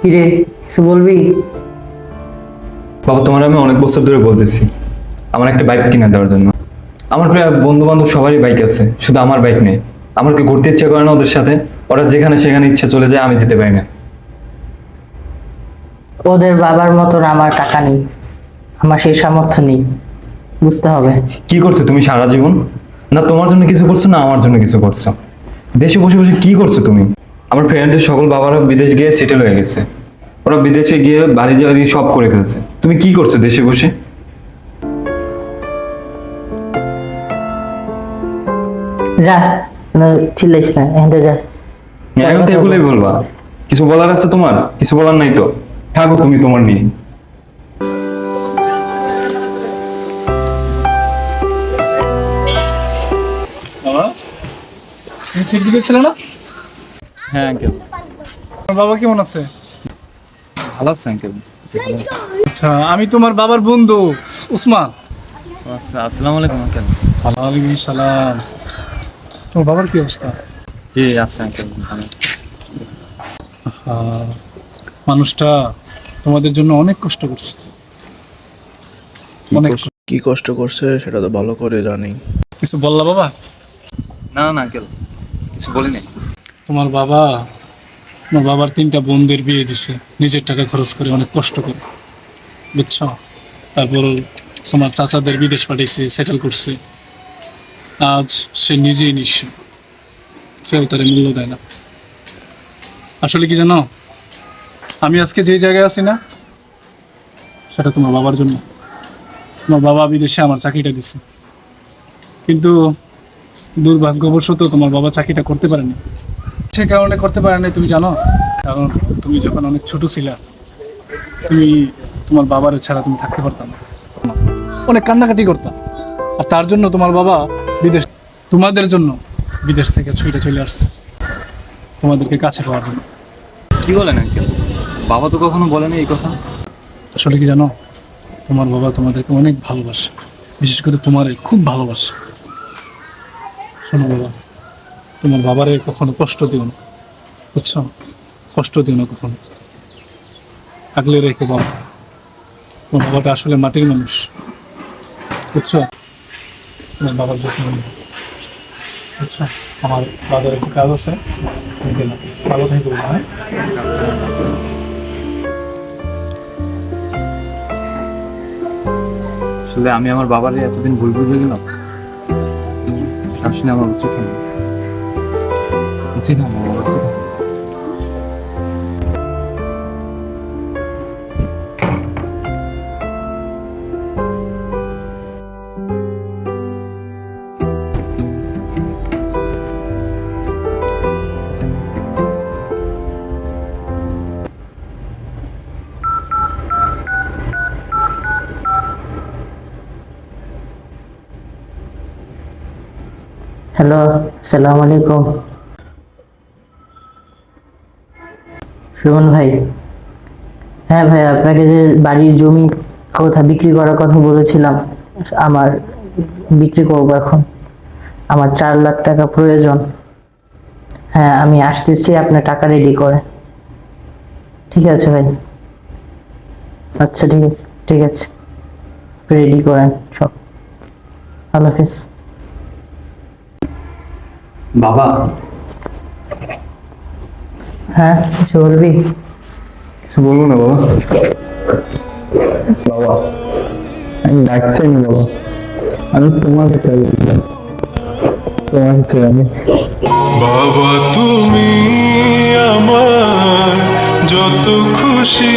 কিরে কিছু বলবি? বাবা তোমার আমি অনেক বছর ধরে বলতেছি আমার একটা বাইক কিনে দেওয়ার জন্য। আমার প্রায় বন্ধু বান্ধব সবারই বাইক আছে শুধু আমার বাইক নেই। আমার কি ঘুরতে ইচ্ছে করে না ওদের সাথে ওরা যেখানে সেখানে ইচ্ছে চলে যায় আমি যেতে পারি না। ওদের বাবার মতন আমার টাকা নেই আমার সেই সামর্থ্য নেই বুঝতে হবে। কি করছ তুমি সারা জীবন? না তোমার জন্য কিছু করছ না আমার জন্য কিছু করছ? দেশে বসে বসে কি করছ তুমি? আমার ফ্রেন্ডের সকল বাবারা বিদেশ গিয়ে সেটেল হয়ে গেছে। ওরা বিদেশে গিয়ে বাড়ি বাড়ি সব করে ফেলছে। তুমি কি করছ দেশে বসে? যা চিল্লাইস না এখান যা। এখন তো এগুলোই বলবা। কিছু বলার আছে তোমার? কিছু বলার নাই তো। থাকো তুমি তোমার নিয়ে। তুমি সিট বুকে ছিলে না? হ্যাঁ আঙ্কেল তোমার বাবা কেমন আছে? ভালো আছে আঙ্কেল আচ্ছা আমি তোমার বাবার বন্ধু উসমান। আচ্ছা আসসালামু আলাইকুম আঙ্কেল ওয়ালাইকুম সালাম। তোমার বাবার কি অবস্থা? জি আছে আঙ্কেল ভালো আহ, মানুষটা তোমাদের জন্য অনেক কষ্ট করছে। অনেক কি কষ্ট করছে সেটা তো ভালো করে জানি। কিছু বললা বাবা? না না আঙ্কেল কিছু বলি নাই তোমার বাবা, তোমার বাবার তিনটা বোনদের বিয়ে দিছে। নিজের টাকা খরচ করে অনেক কষ্ট করে। বুঝছ? তারপর তোমার চাচাদের বিদেশ পাঠিয়েছে সেটেল করছে। আজ সে নিজেই নিঃস্ব। কেউ তার মূল্য দেয় না। আসলে কি জানো? আমি আজকে যে জায়গায় আছি না, সেটা তোমার বাবার জন্য। তোমার বাবা বিদেশে আমার চাকরিটা দিছে। কিন্তু দুর্ভাগ্যবশত তোমার বাবা চাকরিটা করতে পারেনি। সে কারণে করতে পারে না তুমি জানো? কারণ তুমি যখন অনেক ছোট ছিলা তুমি তোমার বাবার ছাড়া তুমি থাকতে পারতাম না। অনেক কান্নাকাটি করতাম। আর তার জন্য তোমার বাবা বিদেশ তোমাদের জন্য বিদেশ থেকে ছুটে চলে আসছে। তোমাদেরকে কাছে পাওয়ার জন্য। কি বলেন আঙ্কেল? বাবা তো কখনো বলেনি এই কথা? আসলে কি জানো? তোমার বাবা তোমাদেরকে অনেক ভালোবাসে। বিশেষ করে তোমারে খুব ভালোবাসে। শোনো বাবা। তোমার বাবারে কখনো কষ্ট দিও না, বুঝছ? কষ্ট দিও না কখনো। আগলে রেখে বাবা। তোমার বাবাটা আসলে মাটির মানুষ, বুঝছ? তোমার বাবার যত্ন আমার বাবার একটু কাজ আছে ভালো থাকবে আসলে আমি আমার বাবার এতদিন ভুল বুঝে গেলাম আসলে আমার উচিত হয়নি। উচিত হয়নি আমার উচিত হয়নি। হ্যালো সালাম আলাইকুম সুমন ভাই। হ্যাঁ ভাই, আপনাকে যে বাড়ির জমি কথা, বিক্রি করার কথা বলেছিলাম, আমার বিক্রি করব এখন। আমার চার লাখ টাকা প্রয়োজন। হ্যাঁ আমি আসতেছি, আপনার টাকা রেডি করে। ঠিক আছে ভাই। আচ্ছা ঠিক আছে ঠিক আছে। রেডি করেন সব। আল্লাহ হাফিজ। বাবা হ্যাঁ কিছু বলবি? কিছু বলব না বাবা? বাবা আমি ডাকছি না বাবা আমি তোমাকে চাই। তোমাকে চাই আমি। বাবা তুমি আমার যত কারণ